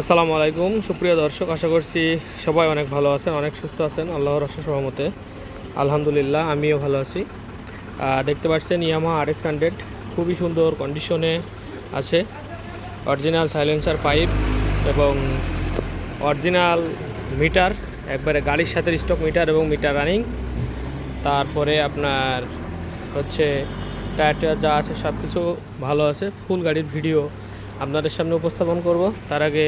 আসসালামু আলাইকুম। সুপ্রিয় দর্শক, আশা করছি সবাই অনেক ভালো আছেন, অনেক সুস্থ আছেন। আল্লাহর রসা সহমতে আলহামদুলিল্লাহ, আমিও ভালো আছি। দেখতে পাচ্ছেন ইয়ামা আর এক্স হান্ড্রেড খুবই সুন্দর কন্ডিশনে আছে। অরিজিনাল সাইলেন্সার পাইপ এবং অরিজিনাল মিটার একবারে গাড়ির সাথে স্টক মিটার এবং মিটার রানিং তারপরে আপনার হচ্ছে টায়ার টায়ার যা আছে সব কিছু ভালো আছে। ফুল গাড়ির ভিডিও আপনাদের সামনে উপস্থাপন করব। তার আগে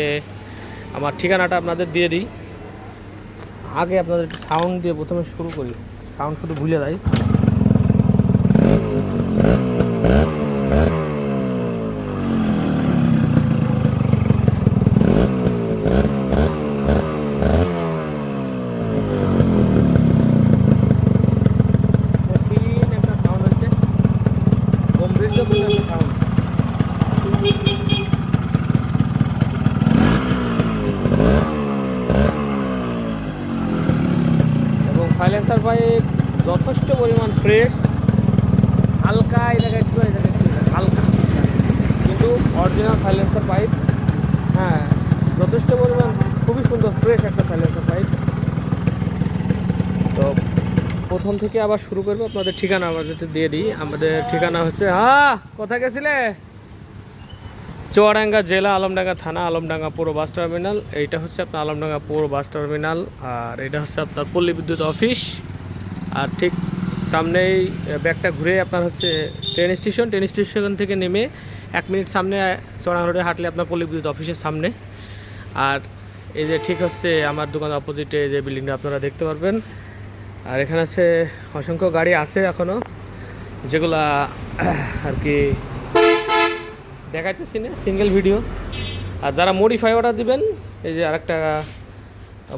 আমার ঠিকানাটা আপনাদের দিয়ে দিই। আগে আপনাদের সাউন্ড দিয়ে প্রথমে শুরু করি। সাউন্ড শুধু ভুলে দেয় clean একটা সাউন্ড হচ্ছে গম্ভীর্যপূর্ণ একটা সাউন্ড এবং পাইপ যথেষ্ট পরিমাণ ফ্রেশ হালকা এই জায়গায় একটু, এই জায়গায় একটু হালকা। কিন্তু অরিজিনাল সাইলেন্সার পাইপ হ্যাঁ যথেষ্ট পরিমাণ, খুবই সুন্দর ফ্রেশ একটা সাইলেন্সার পাইপ তো প্রথম থেকে আবার শুরু করব, আপনাদের ঠিকানা আমাদের দিয়ে দিই, আমাদের ঠিকানা হচ্ছে হ্যাঁ কোথায় গেছিলে? চুয়াডাঙ্গা জেলা আলমডাঙ্গা থানা, আলমডাঙ্গা পৌর বাস টার্মিনাল। এইটা হচ্ছে আপনার আলমডাঙ্গা পৌর বাস টার্মিনাল, আর এটা হচ্ছে আপনার পল্লী বিদ্যুৎ অফিস। আর ঠিক সামনেই ব্যাগটা ঘুরে আপনার হচ্ছে ট্রেন স্টেশন ট্রেন স্টেশন থেকে নেমে এক মিনিট সামনে চড়া রোডে হাঁটলে আপনার পল্লী বিদ্যুৎ অফিসের সামনে। আর এই যে ঠিক হচ্ছে আমার দোকান অপোজিটে যে বিল্ডিংটা আপনারা দেখতে পারবেন। আর এখানে আছে অসংখ্য গাড়ি আছে এখনও যেগুলা আর কি দেখাইতেছি না সিঙ্গেল ভিডিও আর যারা মডিফাই অর্ডার দিবেন, এই যে আরেকটা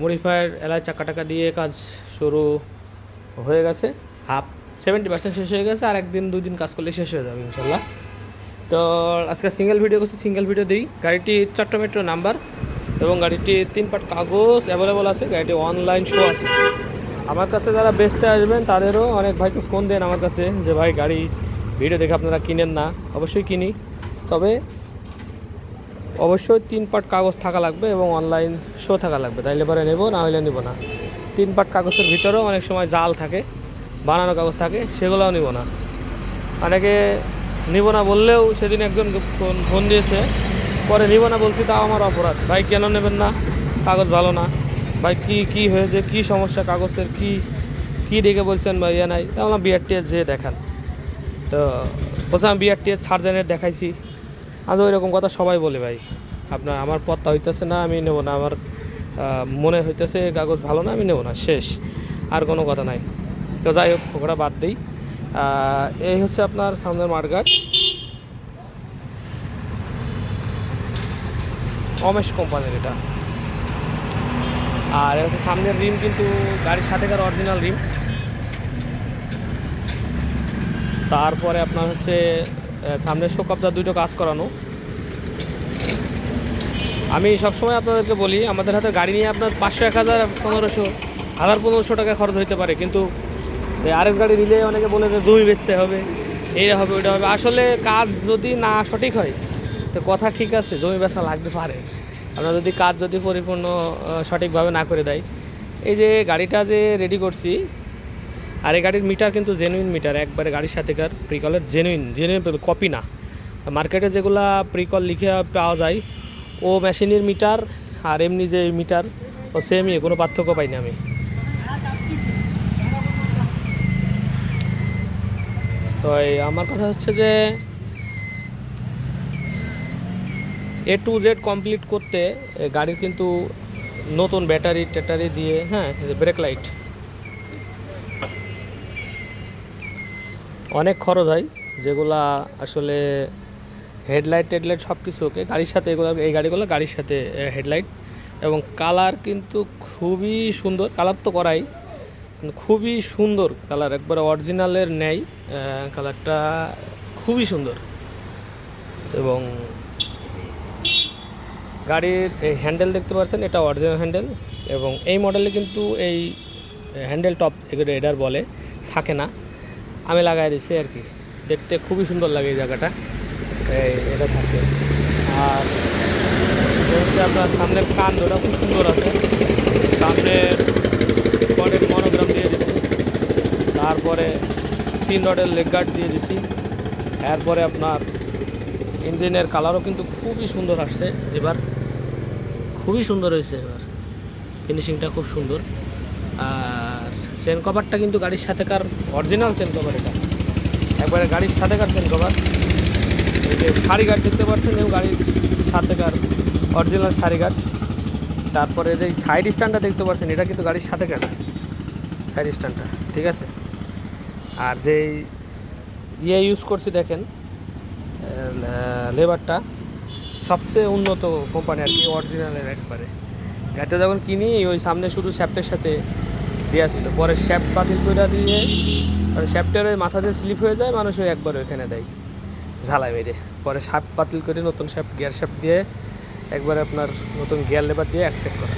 মডিফায়ার এলাই চাকা টাকা দিয়ে কাজ শুরু হয়ে গেছে হাফ সেভেন্টি পার্সেন্ট শেষ হয়ে গেছে আর একদিন দুই দিন কাজ করলে শেষ হয়ে যাবে ইনশাল্লাহ। তো আজকে সিঙ্গেল ভিডিও করছি সিঙ্গেল ভিডিও দিই। গাড়িটি চট্ট মেট্রো নাম্বার এবং গাড়িটি তিন পাট কাগজ অ্যাভেলেবল আছে, গাড়িটি অনলাইন শো আছে। আমার কাছে যারা বেচতে আসবেন, তাদেরও অনেক ভাই তো ফোন দেন আমার কাছে যে, ভাই, গাড়ি ভিডিও দেখে আপনারা কিনেন না। অবশ্যই কিনি। তবে অবশ্যই তিন পাট কাগজ থাকা লাগবে এবং অনলাইন শো থাকা লাগবে। তাইলে পরে নেব, না হলে নেব না। তিন পাট কাগজের ভিতরেও অনেক সময় জাল থাকে, বানানো কাগজ থাকে, সেগুলোও নিব না। অনেকে নিব না বললেও সেদিন একজন ফোন ফোন দিয়েছে, পরে নিব না বলছি, তাও আমার অপরাধ। ভাই, কেন নেবেন না? কাগজ ভালো না। ভাই, কি কি হয়েছে? কি সমস্যা কাগজের? কি কি দেখে বলছেন বা ইয়ে নাই। তা আমার বিআরটি যেয়ে দেখান। তো বলছে, আমি বিআরটি সার্জেনের দেখাইছি। আজ ওই রকম কথা সবাই বলে ভাই। আপনার, আমার পত্তা হইতেছে না, আমি নেব না। আমার মনে হইতেছে কাগজ ভালো না, আমি নেব না, শেষ, আর কোনো কথা নাই। তো যাই হোক, ওটা বাদ দিই। এই হচ্ছে আপনার সামনের মার্গাট অমেশ কোম্পানির এটা। আর হচ্ছে সামনের রিম, কিন্তু গাড়ির সাথে সাথেকার অরিজিনাল রিম। তারপরে আপনার হচ্ছে সামনের শোকবজা দুটো কাজ করানো। আমি সবসময় আপনাদেরকে বলি, আমাদের হাতে গাড়ি নিয়ে আপনার পাঁচশো, এক হাজার, পনেরোশো হাজার, পনেরোশো টাকা খরচ হতে পারে। কিন্তু আরএস গাড়ি নিলে অনেকে বলে যে জমি বেচতে হবে, এইটা হবে, ওইটা হবে। আসলে কাজ যদি না সঠিক হয়, তো কথা ঠিক আছে, জমি বেচা লাগতে পারে। আমরা যদি কাজ যদি পরিপূর্ণ সঠিকভাবে না করে দেয়। এই যে গাড়িটা যে রেডি করছি, আর এই গাড়ির মিটার কিন্তু জেনুইন মিটার একবারে গাড়ির সাথেকার প্রিকলের জেনুইন জেনুইন কপি না। মার্কেটে যেগুলা প্রিকল লিখে পাওয়া যায় ও মেশিনের মিটার আর এমনি যে মিটার, ও সেমই কোনো পার্থক্য পাইনি আমি। তো আমার কথা হচ্ছে যে এ টু জেড কমপ্লিট করতে গাড়ির কিন্তু নতুন ব্যাটারি, ট্যাটারি দিয়ে হ্যাঁ ব্রেক লাইট অনেক খরচ হয়, যেগুলা আসলে হেডলাইট টেডলাইট সব কিছু ওকে। গাড়ির সাথে এগুলো, এই গাড়িগুলো গাড়ির সাথে হেডলাইট। এবং কালার কিন্তু খুবই সুন্দর। কালার তো করাই খুবই সুন্দর কালার। একবারে অরিজিনালের নেই কালারটা খুবই সুন্দর। এবং গাড়ির এই হ্যান্ডেল দেখতে পাচ্ছেন, এটা অরিজিনাল হ্যান্ডেল। এবং এই মডেলে কিন্তু এই হ্যান্ডেল টপ এডার বলে, থাকে না। আমি লাগাই দিছি আর কি। দেখতে খুবই সুন্দর লাগে এই জায়গাটা। এটা থাকে। আর হচ্ছে আপনার সামনের কান দুটা খুব সুন্দর আছে। সামনের পরের মনোগ্রাম দিয়ে দিছি। তারপরে তিন রডের লেগ গার্ড দিয়ে দিছি। এরপরে আপনার ইঞ্জিনের কালারও কিন্তু খুবই সুন্দর আসছে এবার। খুবই সুন্দর হয়েছে এবার। ফিনিশিংটা খুব সুন্দর। আর চেন কভারটা কিন্তু গাড়ির সাথেকার অরিজিনাল চেন কভার এটা। একবারে গাড়ির সাথেকার চেন কভার এই যে সারি গার্ড দেখতে পাচ্ছেন এবং গাড়ির সাথেকার অরিজিনাল সারি গার্ড তারপরে যে সাইড স্ট্যান্ডটা দেখতে পাচ্ছেন, এটা কিন্তু গাড়ির সাথে কাটা সাইড স্ট্যান্ডটা ঠিক আছে? আর যেই ইয়ে ইউজ করছি দেখেন লেবারটা, সবচেয়ে উন্নত কোম্পানি আর কি অরিজিনালের একবারে। গাড়িটা যখন কিনি, ওই সামনে শুধু শ্যাপ্টের সাথে দেওয়া ছিল। পরে শ্যাপ বাতিল করে দিয়ে পরে শ্যাপটের ওই মাথা দিয়ে স্লিপ হয়ে যায়, মানুষ ওই একবার ওইখানে দেয়। ঝালাই মেরে পরে সাপ বাতিল করে নতুন সাপ, গিয়ার সাপ দিয়ে একবার আপনার নতুন গিয়ার লেবার দিয়ে অ্যাকসেপ্ট করা।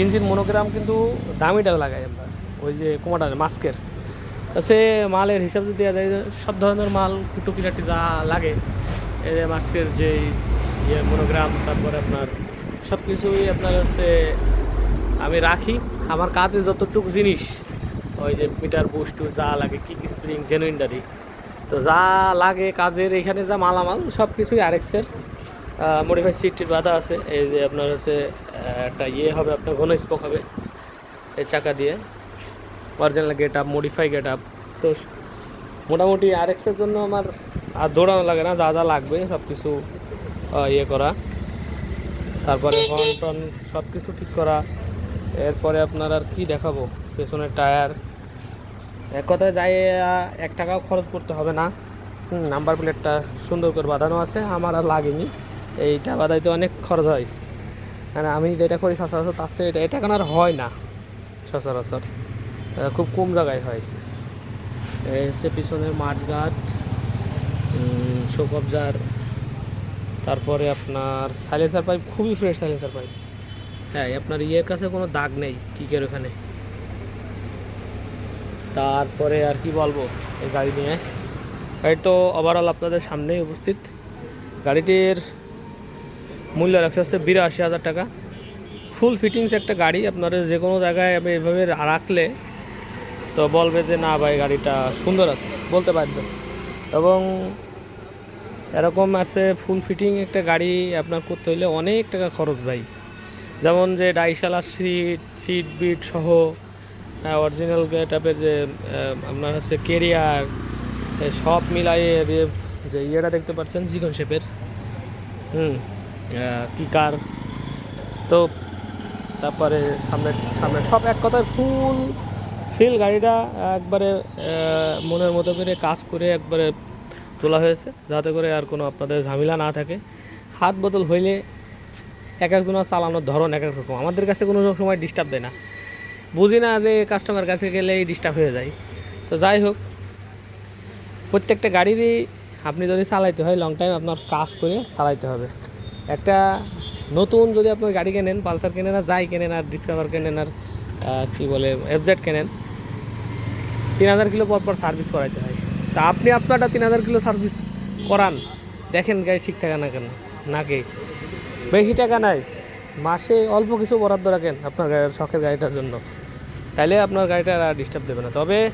ইঞ্জিন মনোগ্রাম কিন্তু দামিটা লাগাই আমরা। ওই যে কোমাটা মাস্কের। সে মালের হিসাব যদি দেওয়া যায়, সব ধরনের মাল, কুটুকিটাটি যা লাগে, এই যে মাস্কের যে ইয়ে মনোগ্রাম, তারপরে আপনার সব কিছুই আপনার হচ্ছে আমি রাখি। আমার কাজে যতটুকু জিনিস, ওই যে মিটার, বুস্ট, যা লাগে, কিক স্প্রিং জেনুইনডারি তো যা লাগে কাজের, এখানে যা মালামাল সব কিছুই আর আরেক্সের মডিফাই সিটটির বাধা আছে। এই যে আপনার হচ্ছে একটা ইয়ে হবে, আপনার ঘন স্পোক হবে। এই চাকা দিয়ে। Original get up modify get up তো মোটামুটি আরেক্সের জন্য আমার আর দৌড়ানো লাগে না, যা যা লাগবে সব কিছু ইয়ে করা। তারপরে হর্ন টন সব কিছু ঠিক করা। এরপরে আপনার আর কি দেখাবো? পেছনের টায়ার। এক কথায় যাই এক টাকাও খরচ করতে হবে না। নাম্বার প্লেটটা সুন্দর করে বাঁধানো আছে, আমার আর লাগেনি। এইটা বাঁধাইতে অনেক খরচ হয়। মানে আমি যেটা করি সচরাচর, তার চেয়ে এটা এটা আর হয় না, সচরাচর। খুব কম জায়গায় হয়। এই হচ্ছে পিছনের মাঠঘাট শোকবজার তারপরে আপনার সাইলেন্সার পাইপ, খুবই ফ্রেশ সাইলেন্সার পাইপ। হ্যাঁ আপনার ইয়ের কাছে কোনো দাগ নেই, কিকের ওখানে। তারপরে আর কি বলব, এই গাড়ি নিয়ে। গাড়ি তো ওভারঅল আপনাদের সামনেই উপস্থিত। গাড়িটির মূল্য রাখছে হচ্ছে বিরাশি হাজার টাকা। ফুল ফিটিংস একটা গাড়ি, আপনারা যে কোনো জায়গায় এভাবে রাখলে তো বলবে যে, না ভাই, গাড়িটা সুন্দর আছে। বলতে পারবে। এবং এরকম আছে ফুল ফিটিং একটা গাড়ি আপনার করতে হলে অনেক টাকা খরচ ভাই। যেমন যে ডাইশালা সিট সিট বিট সহ অরিজিনাল টাইপের যে আপনার হচ্ছে কেরিয়ার সব মিলাইয়ে যে যে ইয়েটা দেখতে পাচ্ছেন জিকন শেপের হুম কিকার তো তারপরে সামনে সামনে সব এক কথায় ফুল ফিল গাড়িটা একবারে মনের মতো করে কাজ করে একবারে তোলা হয়েছে, যাতে করে আর কোনো আপনাদের ঝামেলা না থাকে। হাত বদল হইলে এক একজনের চালানোর ধরন এক এক রকম। আমাদের কাছে কোনো সময় ডিস্টার্ব দেয় না। বুঝি না যে কাস্টমার কাছে গেলেই ডিস্টার্ব হয়ে যায়। তো যাই হোক, প্রত্যেকটা গাড়িরই আপনি যদি চালাইতে হয় লং টাইম আপনার কাজ করে চালাইতে হবে। একটা নতুন যদি আপনি গাড়ি কেনেন, পালসার কেনেন আর যাই কেনেন আর ডিসকাভার কেনেন আর কি বলে এফজেড কেনেন, তিন হাজার কিলো পর পর সার্ভিস করাইতে হয়। তা আপনি আপনারটা তিন হাজার কিলো সার্ভিস করান, দেখেন গাড়ি ঠিক থাকে না কেন নাকি বেশি টাকা নাই, মাসে অল্প কিছু বরাদ্দ রাখেন আপনার গাড়ির, শখের গাড়িটার জন্য। তাইলে আপনার গাড়িটা আর ডিস্টার্ব দেবে না। তবে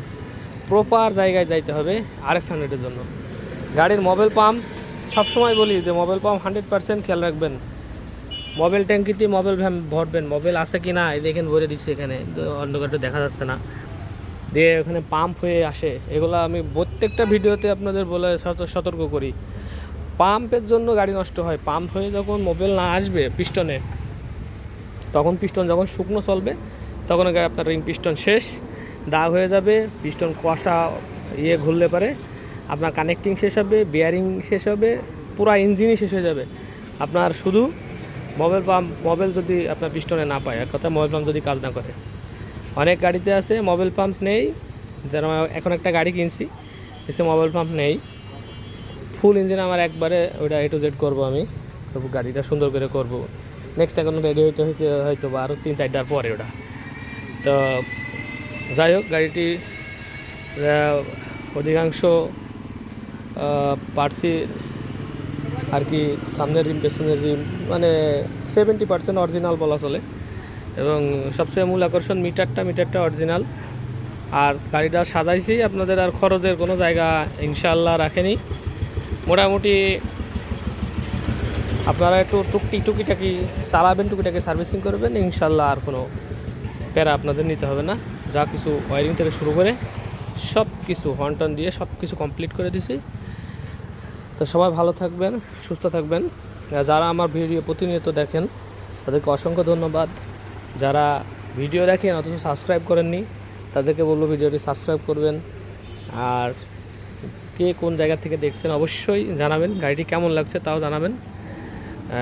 প্রপার জায়গায় যাইতে হবে আরেক হান্ড্রেডের জন্য। গাড়ির মোবাইল পাম্প সবসময় বলি যে মোবাইল পাম্প হান্ড্রেড পার্সেন্ট খেয়াল রাখবেন। মোবাইল ট্যাঙ্কিতে মোবাইল ভরবেন মোবাইল আছে কি না দেখেন ভরে দিচ্ছে এখানে অন্ধকারটা দেখা যাচ্ছে না। দিয়ে ওখানে পাম্প হয়ে আসে, এগুলো আমি প্রত্যেকটা ভিডিওতে আপনাদের বলে সত- সতর্ক করি। পাম্পের জন্য গাড়ি নষ্ট হয় পাম্প হয়ে যখন মোবাইল না আসবে পিস্টনে তখন পিস্টন যখন শুকনো চলবে তখন আপনার রিং পিস্টন শেষ, দাগ হয়ে যাবে, পিস্টন কষা ইয়ে ঘুরলে পারে, আপনার কানেক্টিং শেষ হবে বিয়ারিং শেষ হবে, পুরা ইঞ্জিনই শেষ হয়ে যাবে। আপনার শুধু মোবাইল পাম্প মোবাইল যদি আপনার পিস্টনে না পায়, এক কথা মোবাইল পাম্প যদি কাজ না করে। অনেক গাড়িতে আছে মোবাইল পাম্প নেই, যেন এখন একটা গাড়ি কিনছি, এসে মোবাইল পাম্প নেই। ফুল ইঞ্জিন আমার একবারে ওইটা এ টু জেড করব আমি গাড়িটা সুন্দর করে করব। নেক্সট এখন রেডি হইতে হইতে হয়তো বা আরও তিন চারটার পরে ওটা। তো যাই হোক, গাড়িটি অধিকাংশ পার্সি আর কি সামনের রিম, পেছনের রিম মানে সেভেন্টি পার্সেন্ট অরিজিনাল বলা চলে। এবং সবচেয়ে মূল আকর্ষণ মিটারটা মিটারটা অরিজিনাল আর গাড়িটা সাজাইছি, আপনাদের আর খরচের কোনো জায়গা ইনশাল্লাহ রাখেনি। মোটামুটি আপনারা একটু টুকটি টুকিটাকি চালাবেন, টুকিটাকি সার্ভিসিং করবেন ইনশাল্লাহ আর কোনো প্যারা আপনাদের নিতে হবে না। যা কিছু ওয়ারিং থেকে শুরু করে সব কিছু হন্টন দিয়ে সব কিছু কমপ্লিট করে দিছি। তো সবাই ভালো থাকবেন, সুস্থ থাকবেন। যারা আমার ভিডিও প্রতিনিয়ত দেখেন, তাদেরকে অসংখ্য ধন্যবাদ। যারা ভিডিও দেখেন অথচ সাবস্ক্রাইব করেননি, তাদেরকে বলব ভিডিওটি সাবস্ক্রাইব করবেন। আর কে কোন জায়গা থেকে দেখছেন অবশ্যই জানাবেন, গাড়িটি কেমন লাগছে তাও জানাবেন।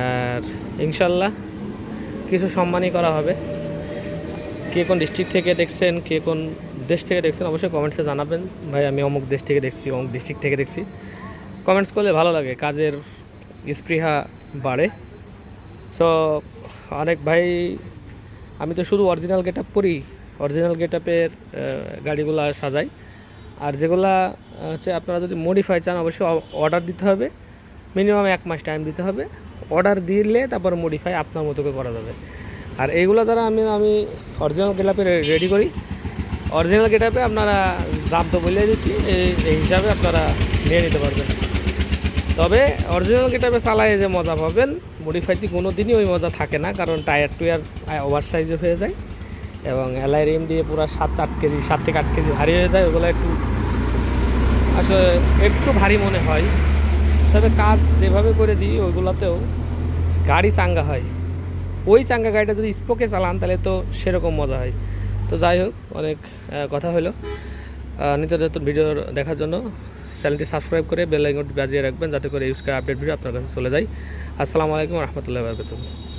আর ইনশাল্লাহ কিছু সম্মানই করা হবে। কে কোন ডিস্ট্রিক্ট থেকে দেখছেন, কে কোন দেশ থেকে দেখছেন, অবশ্যই কমেন্টসে জানাবেন। ভাই, আমি অমুক দেশ থেকে দেখছি, অমুক ডিস্ট্রিক্ট থেকে দেখছি। কমেন্টস করলে ভালো লাগে, কাজের স্পৃহা বাড়ে। সো অনেক ভাই, আমি তো শুধু অরিজিনাল গেট আপ করি অরিজিনাল গেট আপের গাড়িগুলো সাজাই। আর যেগুলা হচ্ছে আপনারা যদি মডিফাই চান, অবশ্যই অর্ডার দিতে হবে। মিনিমাম এক মাস টাইম দিতে হবে। অর্ডার দিলে তারপর মডিফাই আপনার মতো করে করা যাবে। আর এইগুলো দ্বারা আমি আমি অরিজিনাল গেট আপে রেডি করি। অরিজিনাল গেট আপে আপনারা দাম তো বলে দিচ্ছি, এই হিসাবে আপনারা নিয়ে নিতে পারবেন। তবে অরিজিনাল গেটাপে চালায় যে মজা পাবেন মডিফাইতে কোনো দিনই ওই মজা থাকে না, কারণ টায়ার টুয়ার ওভার সাইজে হয়ে যায় এবং এলআই রিম দিয়ে পুরো সাত, আট কেজি, সাত থেকে আট কেজি ভারী হয়ে যায়, ওগুলো একটু, আসলে একটু ভারী মনে হয়। তবে কাজ যেভাবে করে দিই, ওইগুলোতেও গাড়ি চাঙ্গা হয়। ওই চাঙ্গা গাড়িটা যদি স্পোকে চালান, তাহলে তো সেরকম মজা হয়। তো যাই হোক, অনেক কথা হলো। নিত্য নতুন ভিডিও দেখার জন্য চ্যানেলটি সাবস্ক্রাইব করে বেল আইকনটি বাজিয়ে রাখবেন, যাতে করে ইউজ করে আপডেট ভিডিও আপনার কাছে চলে যায়। আসসালামু আলাইকুম রহমতুল্লাহ বরকতুল্লাহ